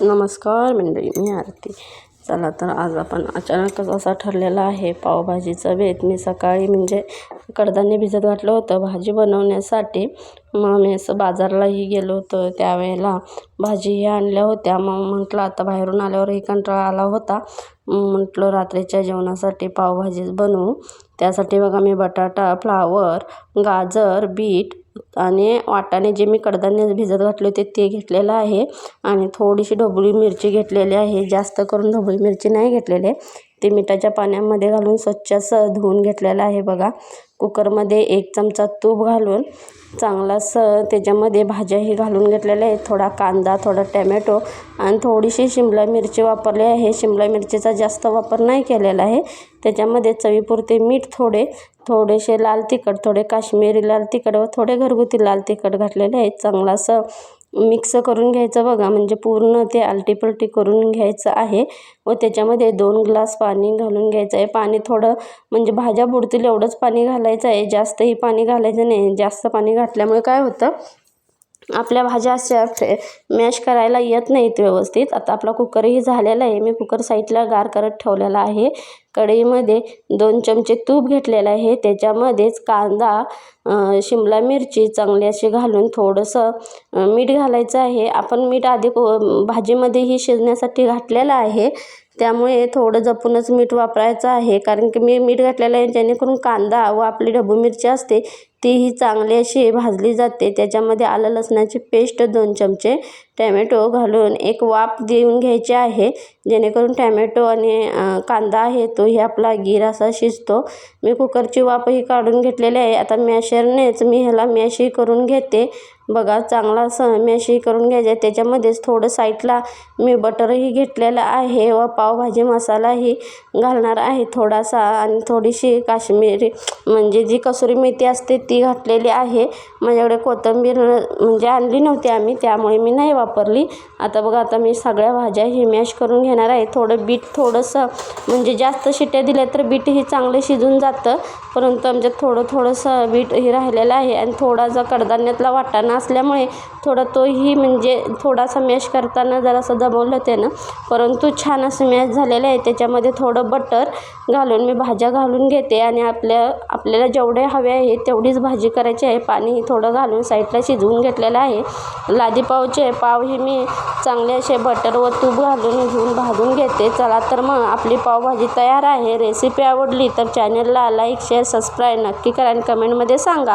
नमस्कार मंडळी मी आरती. चला तर आज आपण अचानकच असा ठरलेला आहे पावभाजीचा बेत मी सकाळी म्हणजे कडधान्य भिजत घातलं होतं भाजी बनवण्यासाठी. मग मी असं बाजारलाही गेलो होतो. त्यावेळेला भाजीही आणल्या होत्या. मग म्हटलं आता बाहेरून आल्यावरही कंटाळा आला होता. म्हटलं रात्रीच्या जेवणासाठी पावभाजीच बनवू. त्यासाठी बघा मी बटाटा फ्लावर गाजर बीट आणि वाटाणे जे मी कडधान्य भिजत घातले होते ते घेतलेलं आहे. आणि थोडीशी ढोबळी मिरची घेतलेली आहे. जास्त करून ढोबळी मिरची नाही घेतलेली. ते मिठाच्या पाण्यामध्ये घालून स्वच्छ असं धुवून घेतलेलं आहे बघा. कुकरमध्ये एक चमचा तूप घालून चांगला स त्याच्यामध्ये भाज्याही घालून घेतलेल्या आहेत थोडा कांदा थोडा टॅमॅटो आणि थोडीशी शिमला मिरची वापरली आहे. शिमला मिरचीचा जास्त वापर नाही केलेला आहे. त्याच्यामध्ये चवीपुरते मीठ थोडे थोडेसे लाल तिखट थोडे काश्मीरी लाल तिखट व थोडे घरगुती लाल तिखट घातलेले आहेत चांगला असं मिक्स करून घ्यायचं बघा. म्हणजे पूर्ण ते आलटीपलटी करून घ्यायचं आहे. व त्याच्यामध्ये दोन ग्लास पाणी घालून घ्यायचं आहे. पाणी थोडं म्हणजे भाज्या बुडतील एवढंच पाणी घालायचं आहे. जास्तही पाणी घालायचं नाही. जास्त पाणी घातल्यामुळे काय होतं? आपल्या भाज्या अशा फ्रे मॅश करायला येत नाहीत व्यवस्थित. आता आपला कुकरही झालेला आहे. मी कुकर साईडला गार करत ठेवलेला आहे. कढईमध्ये दोन चमचे तूप घेतलेलं आहे. त्याच्यामध्येच कांदा शिमला मिरची चांगली अशी घालून थोडंसं मीठ घालायचं आहे. आपण मीठ आधी भाजीमध्येही शिजण्यासाठी घातलेलं आहे. त्यामुळे थोडं जपूनच मीठ वापरायचं आहे. कारण की मी मीठ घातलेलं आहे. जेणेकरून कांदा व आपली ढबू मिरची असते तीही चांगली अशी भाजली जाते. त्याच्यामध्ये आलं लसणाची पेस्ट दोन चमचे टॅमॅटो घालून एक वाफ देऊन घ्यायची आहे. जेणेकरून टॅमॅटो आणि कांदा आहे तोही आपला गीर असा शिजतो. मी कुकरची वाफही काढून घेतलेली आहे. आता मॅशरनेच मी ह्याला मॅशही करून घेते. बघा चांगला असं मॅशही करून घ्यायचं आहे. त्याच्यामध्येच थोडं साईडला मी बटरही घेतलेलं आहे व पावभाजी मसालाही घालणार आहे थोडासा. आणि थोडीशी काश्मीरी म्हणजे जी कसुरी मेथी असते ती घातलेली आहे. माझ्याकडे कोथिंबीर म्हणजे आणली नव्हती आम्ही त्यामुळे मी नाही वापरली. आता बघा आता मी सगळ्या भाज्या ही मॅश करून घेणार आहे. थोडं बीट थोडंसं म्हणजे जास्त शिट्ट्या दिल्या तर बीटही चांगलं शिजून जातं. परंतु आमच्यात थोडं थोडंसं बीटही राहिलेलं आहे आणि थोडासा कडधान्यातला वाटाणा असल्यामुळे थोडा तोही म्हणजे थोडासा मॅश करताना जरासं दमवलं त्यानं. परंतु छान असं मॅश झालेलं आहे. त्याच्यामध्ये थोडं बटर घालून मी भाज्या घालून घेते आणि आपल्या आपल्याला जेवढे हवे आहे तेवढीच भाजी करायची आहे. पाणी थोडं घालून साईडला शिजवून घेतलेलं आहे. लादी पावचे पाव मी चांगले असे बटर व तूप घालून घेऊन भाजून घेते. चला तर मग आपली पावभाजी तयार आहे. रेसिपी आवडली तर चॅनलला लाईक शेअर सबस्क्राईब नक्की करा आणि कमेंटमध्ये सांगा.